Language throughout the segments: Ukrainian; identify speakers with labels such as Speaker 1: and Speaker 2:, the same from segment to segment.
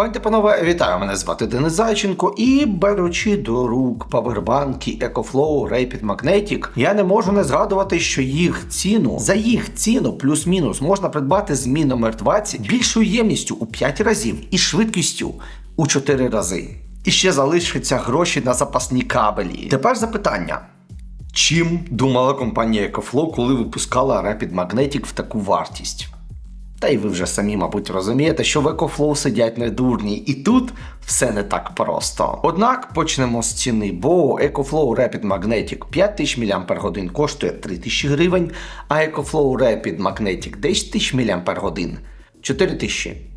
Speaker 1: Пані панове, вітаю! Мене звати Денис Зайченко і беручи до рук павербанки EcoFlow Rapid Magnetic, я не можу не згадувати, що їх ціну за їх ціну плюс-мінус можна придбати з Мі номер 20 більшою ємністю у 5 разів і швидкістю у 4 рази. І ще залишаться гроші на запасні кабелі. Тепер запитання. Чим думала компанія EcoFlow, коли випускала Rapid Magnetic в таку вартість? Та й ви вже самі, мабуть, розумієте, що в EcoFlow сидять не дурні, і тут все не так просто. Однак почнемо з ціни, бо EcoFlow Rapid Magnetic 5000 мАч коштує 3000 гривень, а EcoFlow Rapid Magnetic 10000 мАч 4000.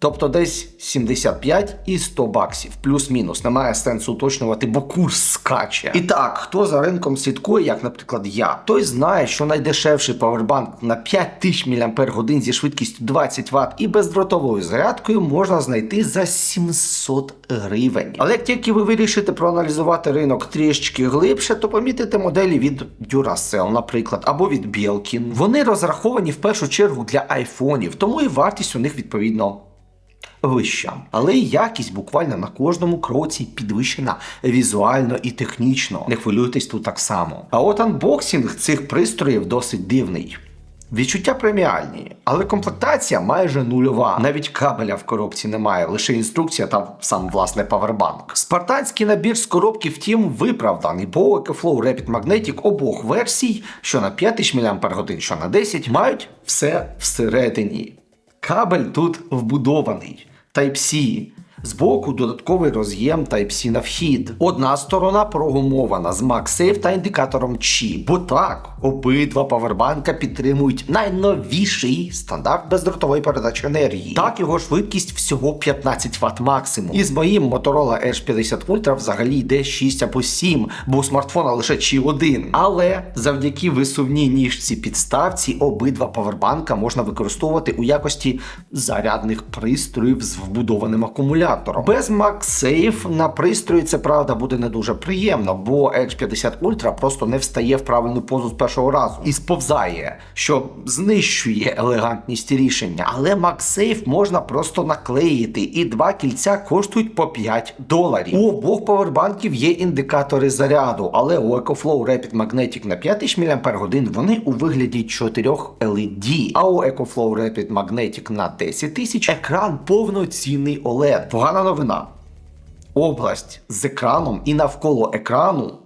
Speaker 1: Тобто десь 75 і 100 баксів, плюс-мінус. Немає сенсу уточнювати, бо курс скаче. І так, хто за ринком слідкує, як, наприклад, я, той знає, що найдешевший павербанк на 5000 мАч зі швидкістю 20 Вт і бездротовою зарядкою можна знайти за 700 гривень. Але як тільки ви вирішите проаналізувати ринок трішечки глибше, то помітите моделі від Duracell, наприклад, або від Belkin. Вони розраховані в першу чергу для айфонів, тому і вартість у них відповідно вища. Але якість буквально на кожному кроці підвищена візуально і технічно. Не хвилюйтесь тут так само. А от анбоксинг цих пристроїв досить дивний. Відчуття преміальні, але комплектація майже нульова. Навіть кабеля в коробці немає, лише інструкція та сам власне павербанк. Спартанський набір з коробки, втім, виправданий, бо EcoFlow Rapid Magnetic обох версій, що на 5000 мАч, що на 10, мають все всередині. Кабель тут вбудований. Type-C. Збоку додатковий роз'єм Type-C на вхід. Одна сторона прогумована з MagSafe та індикатором Qi. Бо так, обидва павербанка підтримують найновіший стандарт бездротової передачі енергії. Так, його швидкість всього 15 Вт максимум. І з моїм Motorola Edge 50 Ultra взагалі йде 6 або 7, бо у смартфона лише Qi 1. Але завдяки висувній ніжці підставці обидва павербанка можна використовувати у якості зарядних пристроїв з вбудованим акумулятором. Без MagSafe на пристрої це правда буде не дуже приємно, бо Edge 50 Ultra просто не встає в правильну позу з першого разу і сповзає, що знищує елегантність рішення. Але MagSafe можна просто наклеїти, і два кільця коштують по 5 доларів. У обох павербанків є індикатори заряду, але у EcoFlow Rapid Magnetic на 5000 мАч вони у вигляді 4 LED, а у EcoFlow Rapid Magnetic на 10 тисяч екран повноцінний OLED. Погана новина. Область з екраном і навколо екрану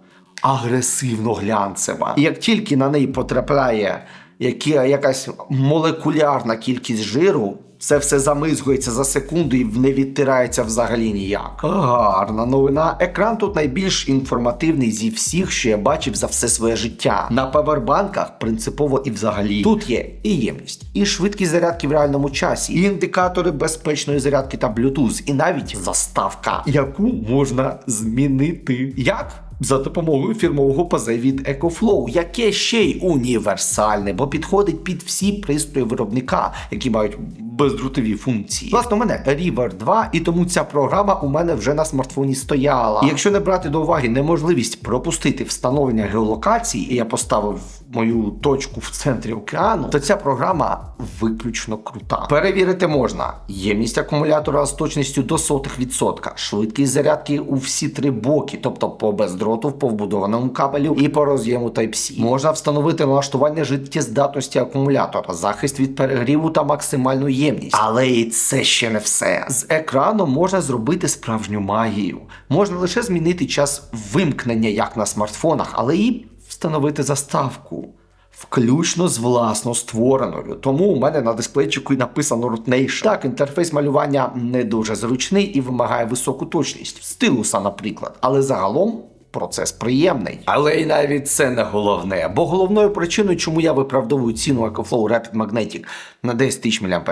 Speaker 1: агресивно глянцева. І як тільки на неї потрапляє яка, якась молекулярна кількість жиру, це все замизгується за секунду і не відтирається взагалі ніяк. Гарна новина. Екран тут найбільш інформативний зі всіх, що я бачив за все своє життя. На павербанках принципово і взагалі. Тут є і ємність, і швидкість зарядки в реальному часі, і індикатори безпечної зарядки та Bluetooth, і навіть заставка, яку можна змінити. Як? За допомогою фірмового пазе від EcoFlow, яке ще й універсальне, бо підходить під всі пристрої виробника, які мають бездротові функції. Власне, у мене River 2, і тому ця програма у мене вже на смартфоні стояла. І якщо не брати до уваги неможливість пропустити встановлення геолокації, і я поставив мою точку в центрі океану, то ця програма виключно крута. Перевірити можна ємність акумулятора з точністю до сотих відсотка, швидкість зарядки у всі три боки, тобто по бездроту, по вбудованому кабелю і по роз'єму Type-C. Можна встановити налаштування життєздатності акумулятора, захист від перегріву та максимальну ємність. Але і це ще не все. З екрану можна зробити справжню магію. Можна лише змінити час вимкнення, як на смартфонах, але і встановити заставку. Включно з власно створеною. Тому у мене на дисплейчику і написано Root Так, інтерфейс малювання не дуже зручний і вимагає високу точність, стилуса, наприклад. Але загалом процес приємний. Але і навіть це не головне. Бо головною причиною, чому я виправдовую ціну EcoFlow Rapid Magnetic на 10 тисяч мАч,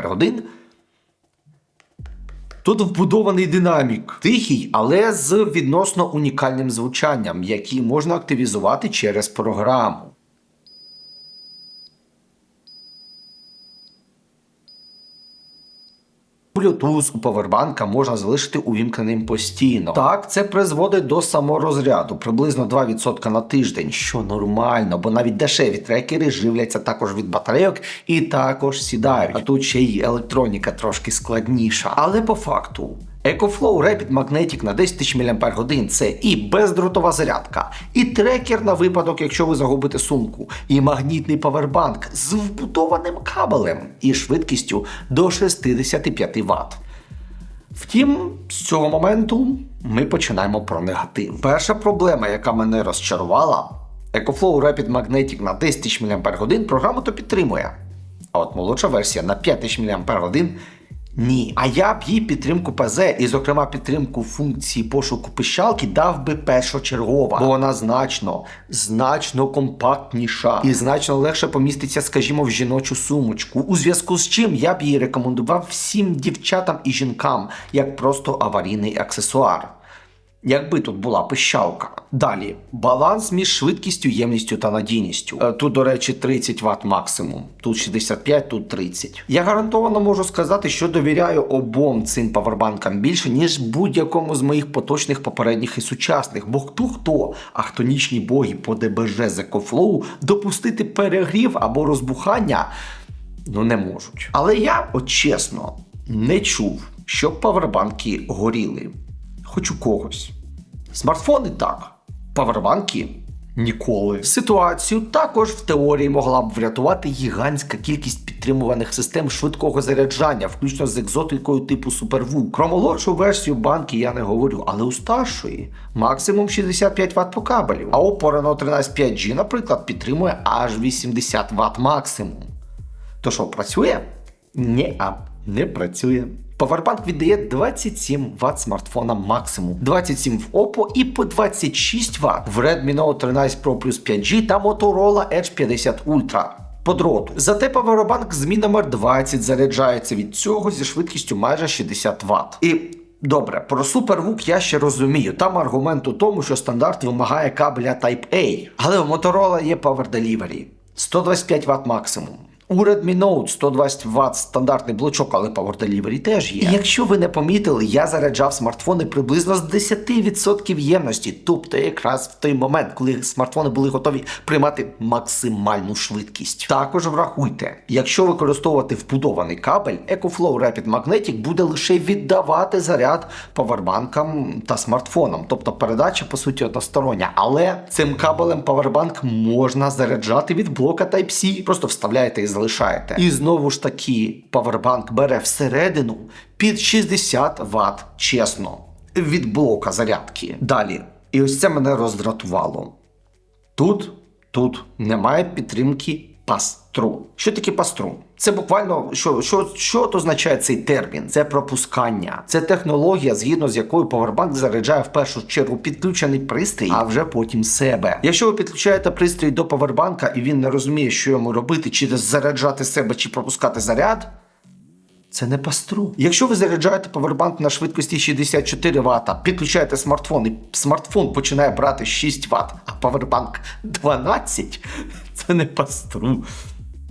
Speaker 1: Тут вбудований динамік, тихий, але з відносно унікальним звучанням, який можна активізувати через програму. Bluetooth у павербанка можна залишити увімкненим постійно. Так, це призводить до саморозряду приблизно 2% на тиждень, що нормально, бо навіть дешеві трекери живляться також від батарейок і також сідають. А тут ще й електроніка трошки складніша. Але по факту. EcoFlow Rapid Magnetic на 10 тисяч мАч це і бездротова зарядка, і трекер на випадок, якщо ви загубите сумку, і магнітний павербанк з вбудованим кабелем і швидкістю до 65 Вт. Втім, з цього моменту ми починаємо про негатив. Перша проблема, яка мене розчарувала, EcoFlow Rapid Magnetic на 10 тисяч мАч програму то підтримує. А от молодша версія на 5 тисяч мАч ні. А я б їй підтримку ПЗ і, зокрема, підтримку функції пошуку пищалки дав би першочергова, бо вона значно, значно компактніша і значно легше поміститься, скажімо, в жіночу сумочку. У зв'язку з чим я б її рекомендував всім дівчатам і жінкам як просто аварійний аксесуар. Якби тут була пищалка. Далі баланс між швидкістю, ємністю та надійністю. Е, Тут, до речі, 30 Вт максимум, тут 65, тут 30. Я гарантовано можу сказати, що довіряю обом цим павербанкам більше, ніж будь-якому з моїх поточних попередніх і сучасних. Бо хто хто, а хтонічні боги по ДБЖ з допустити перегрів або розбухання ну не можуть. Але я, от чесно, не чув, щоб павербанки горіли хоч у когось. Смартфони так, павербанки ніколи. Ситуацію також в теорії могла б врятувати гігантська кількість підтримуваних систем швидкого заряджання, включно з екзотикою типу SuperVOOC. Про молодшу версію банки я не говорю, але у старшої максимум 65 Вт по кабелю. А Reno 13 5G, наприклад, підтримує аж 80 Вт максимум. То що, працює? Ні, а не працює. Powerbank віддає 27 Вт смартфона максимум, 27 в Oppo і по 26 Вт в Redmi Note 13 Pro Plus 5G та Motorola Edge 50 Ultra. По дроту. Зате Powerbank з номер 20 заряджається від цього зі швидкістю майже 60 Вт. І Добре, про SuperVOOC я ще розумію. Там аргумент у тому, що стандарт вимагає кабеля Type-A. Але у Motorola є Power Delivery. 125 Вт максимум. У Redmi Note 120 Вт стандартний блочок, але Power Delivery теж є. І якщо ви не помітили, я заряджав смартфони приблизно з 10% ємності, тобто якраз в той момент, коли смартфони були готові приймати максимальну швидкість. Також врахуйте, якщо використовувати вбудований кабель, EcoFlow Rapid Magnetic буде лише віддавати заряд павербанкам та смартфонам, тобто передача по суті одностороння. Але цим кабелем павербанк можна заряджати від блока Type-C. Просто вставляєте і залишаєте. І знову ж таки, павербанк бере всередину під 60 Вт, чесно, від блока зарядки. Далі. І ось це мене роздратувало. Тут, тут немає підтримки пастру. Що таке пастру? Це буквально що що, що то означає цей термін? Це пропускання. Це технологія, згідно з якою Powerbank заряджає в першу чергу підключений пристрій, а вже потім себе. Якщо ви підключаєте пристрій до павербанка і він не розуміє, що йому робити, чи заряджати себе, чи пропускати заряд. Це не пастру. Якщо ви заряджаєте павербанк на швидкості 64 Вт, підключаєте смартфон, і смартфон починає брати 6 Вт, а павербанк 12, це не пастру.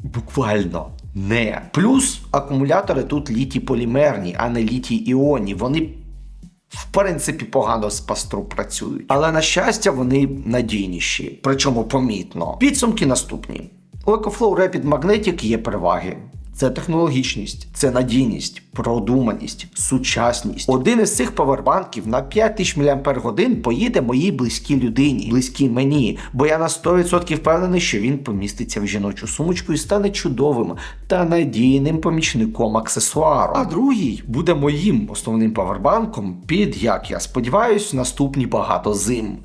Speaker 1: Буквально не. Плюс акумулятори тут літій полімерні, а не літій іонні. Вони. В принципі, погано з пастру працюють. Але на щастя, вони надійніші, причому помітно. Підсумки наступні. У EcoFlow Rapid Magnetic є переваги. Це технологічність, це надійність, продуманість, сучасність. Один із цих павербанків на 5000 мАч поїде моїй близькій людині, близькій мені, бо я на 100% впевнений, що він поміститься в жіночу сумочку і стане чудовим та надійним помічником аксесуару. А другий буде моїм основним павербанком під, як я сподіваюся, наступні багато зим.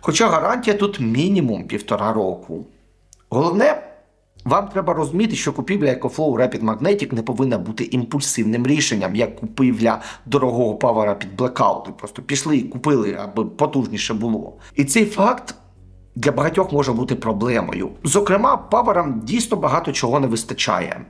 Speaker 1: Хоча гарантія тут мінімум півтора року. Головне. Вам треба розуміти, що купівля EcoFlow Rapid Magnetic не повинна бути імпульсивним рішенням, як купівля дорогого павера під блекаути. Просто пішли і купили, аби потужніше було. І цей факт. Для багатьох може бути проблемою. Зокрема, паверам дійсно багато чого не вистачає.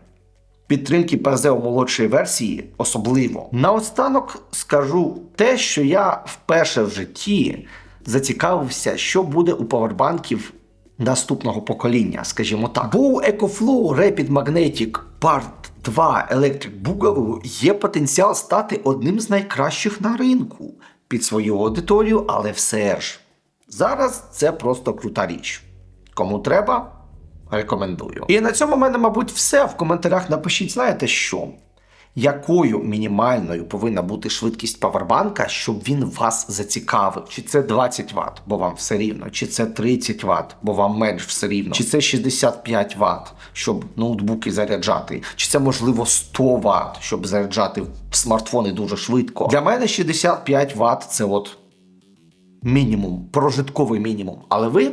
Speaker 1: Підтримки ПЗ у молодшої версії особливо. Наостанок скажу те, що я вперше в житті зацікавився, що буде у павербанків наступного покоління, скажімо так. Бо у EcoFlow Rapid Magnetic Part 2 Electric Boogaloo є потенціал стати одним з найкращих на ринку під свою аудиторію, але все ж. Зараз це просто крута річ. Кому треба, рекомендую. І на цьому в мене, мабуть, все. В коментарях напишіть, знаєте що? Якою мінімальною повинна бути швидкість павербанка, щоб він вас зацікавив? Чи це 20 Вт, бо вам все рівно, чи це 30 Вт, бо вам менш все рівно, чи це 65 Вт, щоб ноутбуки заряджати, чи це можливо 100 Вт, щоб заряджати смартфони дуже швидко. Для мене 65 Вт це от мінімум, прожитковий мінімум. Але ви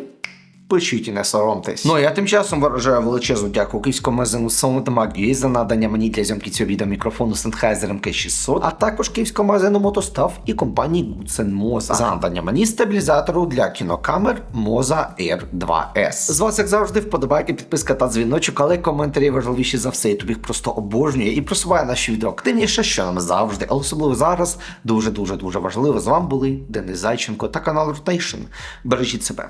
Speaker 1: пишіть і не соромтесь. Ну а я тим часом виражаю величезну дяку київському магазину Soundmag.ua за надання мені для зйомки цього відео мікрофону Sennheiser MK600, а також київському магазину Мотостав і компанії Moza за надання мені стабілізатору для кінокамер Moza Air 2S. З вас, як завжди, вподобайки, підписка та дзвіночок, але коментарі важливіші за все. Ютуб їх просто обожнює і просуває наші відео активніше, що нам завжди, але особливо зараз дуже дуже дуже важливо. З вами були Денис Зайченко та канал Rotation. Бережіть себе.